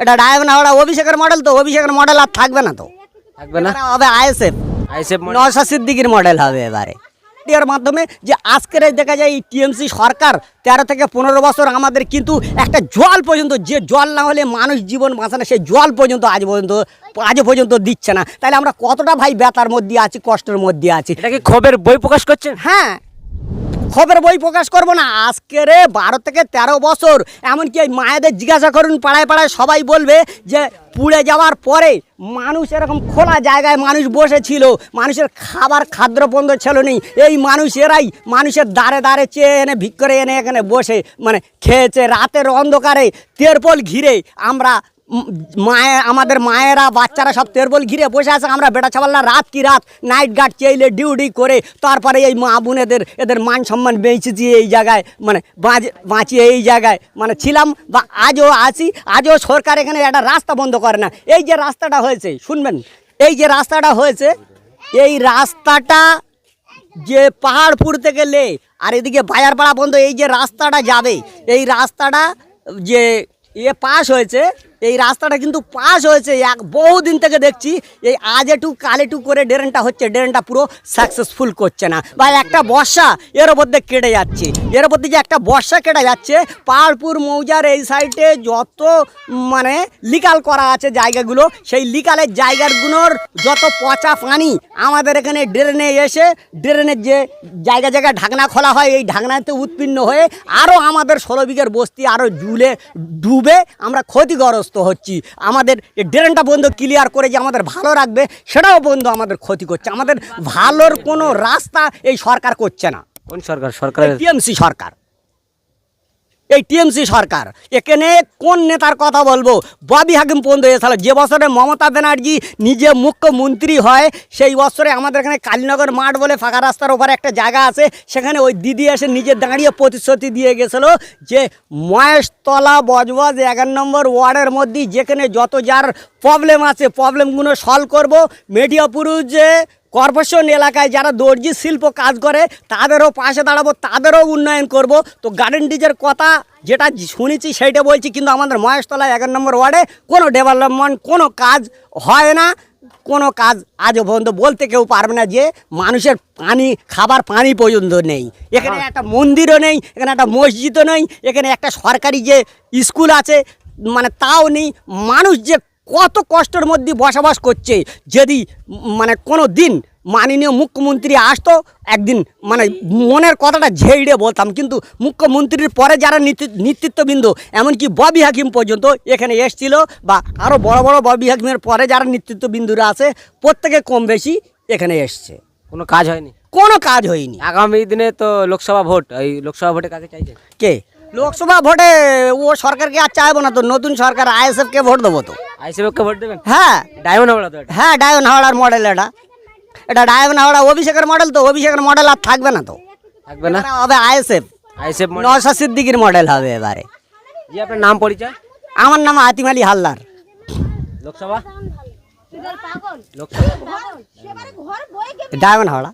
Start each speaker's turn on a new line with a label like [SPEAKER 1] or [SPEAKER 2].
[SPEAKER 1] এটা ডায়মন্ড হাওড়া অভিষেকের মডেল তো অভিষেকের মডেল আর থাকবে না তো।
[SPEAKER 2] থাকবে না?
[SPEAKER 1] হবে আইএসএফ।
[SPEAKER 2] আইসেফ
[SPEAKER 1] নশা সিদ্দিকির মডেল হবে এবারে। এর মাধ্যমে যে আজকের দেখা যায় এই টিএমসি সরকার তেরো থেকে পনেরো বছর আমাদের কিন্তু একটা জল পর্যন্ত যে জল না হলে মানুষ জীবন বাঁচে না সেই জল পর্যন্ত আজ পর্যন্ত আজ পর্যন্ত দিচ্ছে না। তাহলে আমরা কতটা ভাই ব্যথার মধ্যে আছি কষ্টের মধ্যে আছি?
[SPEAKER 2] এটা কি খবরের বই প্রকাশ করছেন?
[SPEAKER 1] হ্যাঁ। খবর বই প্রকাশ করব না। আজকে রে বারো থেকে তেরো বছর, এমনকি এই মায়েদের জিজ্ঞাসা করুন, পাড়ায় পাড়ায় সবাই বলবে যে পুড়ে যাওয়ার পরে মানুষ এরকম খোলা জায়গায় মানুষ বসেছিল, মানুষের খাবার খাদ্যপণ্য ছিল নেই। এই মানুষ এরাই মানুষের দ্বারে দ্বারে চেয়ে এনে ভিক করে এনে এখানে বসে মানে খেয়েছে। রাতের অন্ধকারে তেরপল ঘিরে আমরা উম, মায়ে আমাদের মায়েরা বাচ্চারা সব তেরবল ঘিরে বসে আছে। আমরা বেটা ছাবাল্লা রাত কি রাত নাইট গার্ড চেইলে ডিউটি করে তারপরে এই মা বোনেদের এদের মান সম্মান বেঁচেছি এই জায়গায় মানে বাঁচ- বাঁচিয়ে এই জায়গায়। মানে ছিলাম বা আজও আছি আজও সরকার এখানে একটা রাস্তা বন্ধ করে না। এই যে রাস্তাটা হয়েছে শুনবেন এই যে রাস্তাটা হয়েছে এই রাস্তাটা যে পাহাড়পুর থেকে লে আর এদিকে বাজারপাড়া বন্ধ এই যে রাস্তাটা যাবে এই রাস্তাটা যে এ পাস হয়েছে, এই রাস্তাটা কিন্তু পাস হয়েছে, এক বহুদিন থেকে দেখছি, এই আজ একটু কাল একটু করে ড্রেনটা হচ্ছে, ড্রেনটা পুরো সাকসেসফুল করছে না। বা একটা বর্ষা এর মধ্যে কেটে যাচ্ছে। এর মধ্যে যে একটা বর্ষা কেটে যাচ্ছে, পাহাড়পুর, মৌজার এই সাইডে যত মানে লিকাল করা আছে জায়গাগুলো, সেই লিকালের জায়গাগুলোর যত পচা পানি আমাদের এখানে ড্রেনে এসে, ড্রেনের যে জায়গা জায়গায় ঢাকনা খোলা হয়, এই ঢাকনাতে উৎপন্ন হয়ে আরও আমাদের ষোলো বিঘের বস্তি আরও জুলে ডুবে আমরা ক্ষতিগ্রস্ত হচ্ছি। আমাদের এই ড্রেনটা বন্ধ ক্লিয়ার করে যে আমাদের ভালো রাখবে সেটাও বন্ধু আমাদের ক্ষতি করছে। আমাদের ভালোর কোনো রাস্তা এই সরকার করছে না।
[SPEAKER 2] কোন সরকার? সরকার
[SPEAKER 1] টিএমসি সরকার। এই টিএমসি সরকার। এখানে কোন নেতার কথা বলব? ববি হাকিম পর্যন্ত এসেছিল। যে বছরে মমতা ব্যানার্জি নিজে মুখ্যমন্ত্রী হয়, সেই বছরে আমাদের এখানে কালীনগর মাঠ বলে ফাঁকা রাস্তার ওপরে একটা জায়গা আছে, সেখানে ওই দিদি এসে নিজে দাঁড়িয়ে প্রতিশ্রুতি দিয়ে গেছিল যে মহেশতলা বজবজ এগারো নম্বর ওয়ার্ডের মধ্যে যেখানে যত যার প্রবলেম আছে প্রবলেমগুলো সলভ করব। মেডিয়াপুরু যে কর্পোরেশন এলাকায় যারা দর্জি শিল্প কাজ করে তাদেরও পাশে দাঁড়াবো তাদেরও উন্নয়ন করব। তো গার্ডেন ডিজের কথা যেটা শুনেছি সেইটা বলছি কিন্তু আমাদের মহেশতলা এগারো নম্বর ওয়ার্ডে কোনো ডেভেলপমেন্ট কোনো কাজ হয় না। কোনো কাজ আজও পর্যন্ত বলতে কেউ পারবে না যে মানুষের পানি খাবার পানি পর্যন্ত নেই। এখানে একটা মন্দিরও নেই এখানে একটা মসজিদও নেই এখানে একটা সরকারি যে স্কুল আছে মানে তাও নেই। মানুষ যে কত কষ্টের মধ্যে বসবাস করছে। যদি মানে কোনো দিন মাননীয় মুখ্যমন্ত্রী আসতো একদিন মানে মনের কথাটা ঝেড়ে বলতাম। কিন্তু মুখ্যমন্ত্রীর পরে যারা নেতৃ- নেতৃত্ববৃন্দ এমনকি ববি হাকিম পর্যন্ত এখানে এসছিল বা আরও বড় বড় ববি হাকিমের পরে যারা নেতৃত্ববিন্দুরা আছে প্রত্যেকে কম বেশি এখানে এসছে।
[SPEAKER 2] কোনো কাজ হয়নি?
[SPEAKER 1] কোনো কাজ হয়নি।
[SPEAKER 2] আগামী দিনে তো লোকসভা ভোট এই লোকসভা ভোটে কাকে চাইছে
[SPEAKER 1] কে? লোকসভা ভোটে ও সরকারকে আর চাইব না তো নতুন সরকার আইএসএফকে ভোট দেবো তো।
[SPEAKER 2] আইসিএফকে ভোট দেবেন?
[SPEAKER 1] হ্যাঁ।
[SPEAKER 2] ডায়মন্ড হাওড়া তো
[SPEAKER 1] হ্যাঁ ডায়মন্ড হাওড়ার মডেল এটা। এটা ডায়মন্ড হাওড়া অভিষেকের মডেল তো অভিষেকের মডেল আর থাকবে না তো।
[SPEAKER 2] থাকবে না?
[SPEAKER 1] হবে আইএসএফ।
[SPEAKER 2] আইসিএফ
[SPEAKER 1] নশা সিদ্দিকির মডেল হবে এবারে।
[SPEAKER 2] জি আপনার নাম পরিচয়?
[SPEAKER 1] আমার নাম আতিম আলী হালদার।
[SPEAKER 2] লোকসভা?
[SPEAKER 3] পাগল
[SPEAKER 2] লোকসভা।
[SPEAKER 3] সেবারে ঘর বই গে
[SPEAKER 1] ডায়মন্ড হাওড়া।